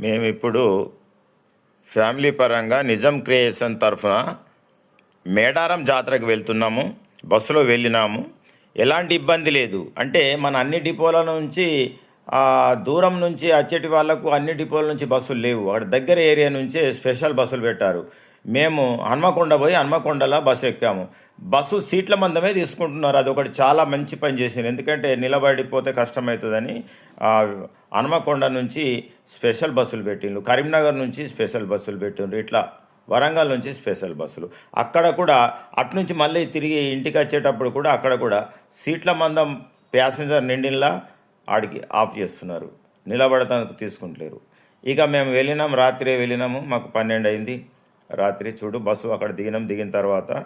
మేమిప్పుడు family పరంగా నిజం creation తరఫున మేడారం జాతరకు వెళ్తున్నాము బస్సులో వెళ్ళినాము. ఎలాంటి ఇబ్బంది లేదు. అంటే మన అన్ని డిపోల నుంచి దూరం నుంచి వచ్చేటి వాళ్ళకు అన్ని డిపోల నుంచి బస్సులు లేవు. అక్కడ దగ్గర ఏరియా నుంచే స్పెషల్ బస్సులు పెట్టారు. మేము హన్మకొండ పోయి హన్మకొండలో బస్సు ఎక్కాము. బస్సు సీట్ల మందమే తీసుకుంటున్నారు. అది ఒకటి చాలా మంచి పని చేసింది. ఎందుకంటే నిలబడిపోతే కష్టమవుతుందని హన్మకొండ నుంచి స్పెషల్ బస్సులు పెట్టిండ్రు. కరీంనగర్ నుంచి స్పెషల్ బస్సులు పెట్టిండ్రు. ఇట్లా వరంగల్ నుంచి స్పెషల్ బస్సులు. అక్కడ కూడా అటు నుంచి మళ్ళీ తిరిగి ఇంటికి వచ్చేటప్పుడు కూడా అక్కడ కూడా సీట్ల మందం ప్యాసింజర్ నిండిలా ఆడికి ఆఫ్ చేస్తున్నారు. నిలబడటానికి తీసుకుంటలేరు. ఇక మేము వెళ్ళినాం రాత్రి వెళ్ళినాము. మాకు పన్నెండు అయింది. రాత్రి చూడు బస్సు అక్కడ దిగినాం దిగిన తర్వాత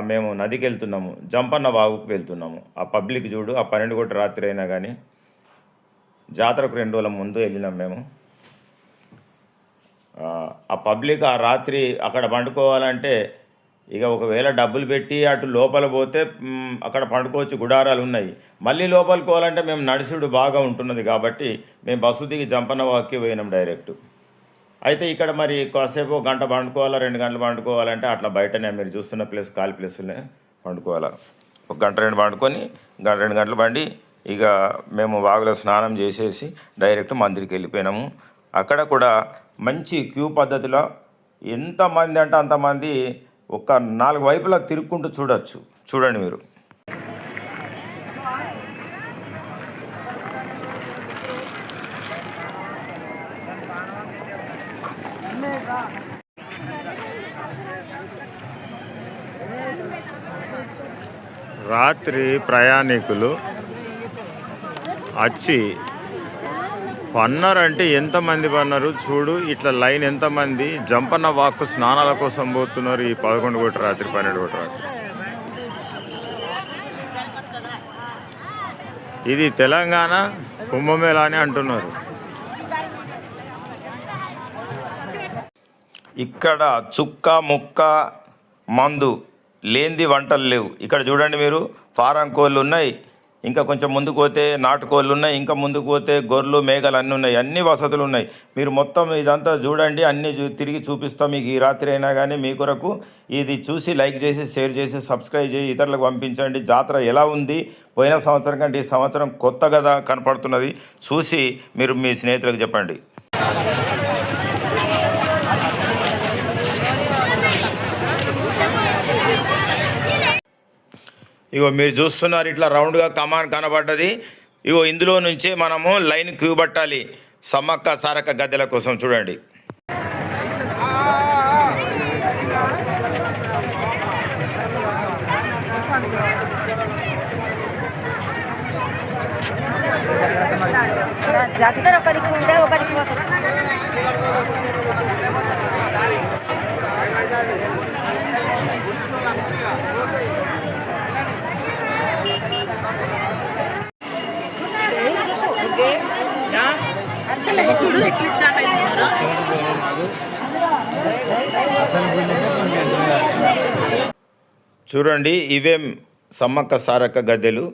మేము నదికి వెళ్తున్నాము జంపన్న వాగుకు వెళ్తున్నాము. ఆ పబ్లిక్ చూడు ఆ పన్నెండు కోటి రాత్రి అయినా కానీ జాతరకు రెండు రోజుల ముందు వెళ్ళినాం మేము. ఆ, పబ్లిక్ ఆ రాత్రి అక్కడ పండుకోవాలంటే ఇక ఒకవేళ డబ్బులు పెట్టి అటు లోపల పోతే అక్కడ పండుకోవచ్చు గుడారాలు ఉన్నాయి. మళ్ళీ లోపలికి పోవాలంటే మేము నడుసుడు బాగా ఉంటున్నది కాబట్టి మేము బస్సు దిగి జంపన్న వాక్కి పోయినాం డైరెక్ట్. అయితే ఇక్కడ మరి కాసేపు ఒక గంట పండుకోవాలా రెండు గంటలు పండుకోవాలంటే అట్లా బయటనే మీరు చూస్తున్న ప్లేస్ ఖాళీ ప్లేసులనే పండుకోవాలా. ఒక గంట రెండు పండుకొని గంట రెండు గంటలు పండి ఇక మేము వాగులో స్నానం చేసేసి డైరెక్ట్ మందిరికి వెళ్ళిపోయినాము. అక్కడ కూడా మంచి క్యూ పద్ధతిలో ఎంతమంది అంటే అంతమంది ఒక నాలుగు వైపులా తిరుక్కుంటూ చూడొచ్చు. చూడండి మీరు. రాత్రి ప్రయాణికులు వచ్చి పన్నారంటే ఎంతమంది పన్నారు? చూడు ఇట్లా లైన్ ఎంతమంది? జంపన్న వాక్కు స్నానాల కోసం పోతున్నారు ఈ పదకొండు కోటి రాత్రి పన్నెండు కోటి రాత్రి. ఇది తెలంగాణ కుంభమేళ అని అంటున్నారు. ఇక్కడ చుక్క ముక్క మందు లేనిది వంటలు లేవు. ఇక్కడ చూడండి మీరు ఫారం కోళ్ళు ఉన్నాయి ఇంకా కొంచెం ముందుకు పోతే నాటుకోళ్ళు ఉన్నాయి ఇంకా ముందుకు పోతే గొర్రెలు మేఘలు అన్నీ ఉన్నాయి అన్ని వసతులు ఉన్నాయి. మీరు మొత్తం ఇదంతా చూడండి అన్ని చూ- తిరిగి చూపిస్తాం మీకు ఈ రాత్రి అయినా కానీ మీ కొరకు. ఇది చూసి లైక్ చేసి షేర్ చేసి సబ్స్క్రైబ్ చేసి ఇతరులకు పంపించండి. జాతర ఎలా ఉంది? పోయిన సంవత్సరం కంటే ఈ సంవత్సరం కొత్త కదా కనపడుతున్నది. చూసి మీరు మీ స్నేహితులకు చెప్పండి. ఇగో మీరు చూస్తున్నారు ఇట్లా రౌండ్గా కమాన్ కనబడ్డది. ఇగో ఇందులో నుంచే మనము లైన్ క్యూ పట్టాలి. సమ్మక్క సారక్క గద్దెల కోసం చూడండి. జాతర ఒకరికి ఉంటే ఒకరికి చూడండి ఇవేం సమ్మక్క సారక్క గద్దెలు.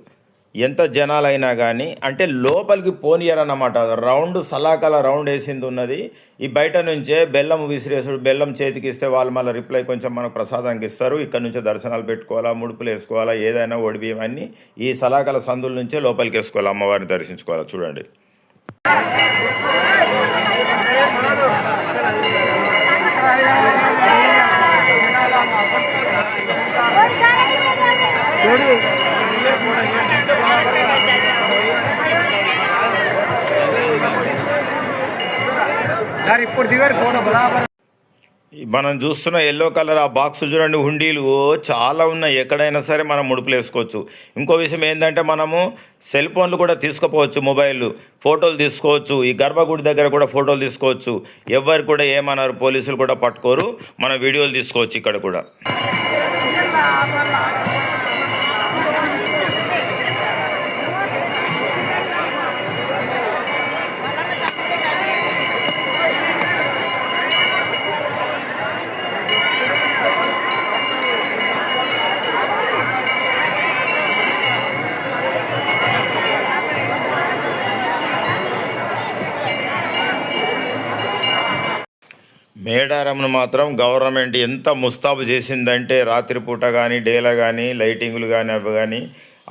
ఎంత జనాలైనా కానీ అంటే లోపలికి పోనీయరన్నమాట. రౌండ్ సలాకల రౌండ్ వేసింది ఉన్నది. ఈ బయట నుంచే బెల్లం విసిరేసుడు బెల్లం చేతికి ఇస్తే వాళ్ళు మళ్ళీ రిప్లై కొంచెం మనకు ప్రసాదానికి ఇస్తారు. ఇక్కడ నుంచే దర్శనాలు పెట్టుకోవాలా ముడుపులు వేసుకోవాలా ఏదైనా ఒడివేయమన్నీ ఈ సలాకల సందుల నుంచే లోపలికి వేసుకోవాలి అమ్మవారిని దర్శించుకోవాలా చూడండి. మనం చూస్తున్న ఎల్లో కలర్ ఆ బాక్స్ చూడండి హుండీలు చాలా ఉన్నాయి ఎక్కడైనా సరే మనం ముడుపులు వేసుకోవచ్చు ఇంకో విషయం ఏంటంటే మనము సెల్ ఫోన్లు కూడా తీసుకుపోవచ్చు మొబైల్ ఫోటోలు తీసుకోవచ్చు ఈ గర్భగుడి దగ్గర కూడా ఫోటోలు తీసుకోవచ్చు ఎవరు కూడా ఏమన్నారు పోలీసులు కూడా పట్టుకోరు మన వీడియోలు తీసుకోవచ్చు ఇక్కడ కూడా మేడారంను మాత్రం గవర్నమెంట్ ఎంత ముస్తాబు చేసిందంటే రాత్రిపూట కానీ డేలా కానీ లైటింగ్లు కానీ అవి కానీ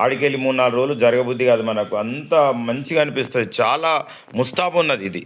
ఆడికెళ్ళి మూడు నాలుగు రోజులు జరగబుద్ధి కాదు మనకు. అంత మంచిగా అనిపిస్తుంది. చాలా ముస్తాబు ఉన్నది ఇది.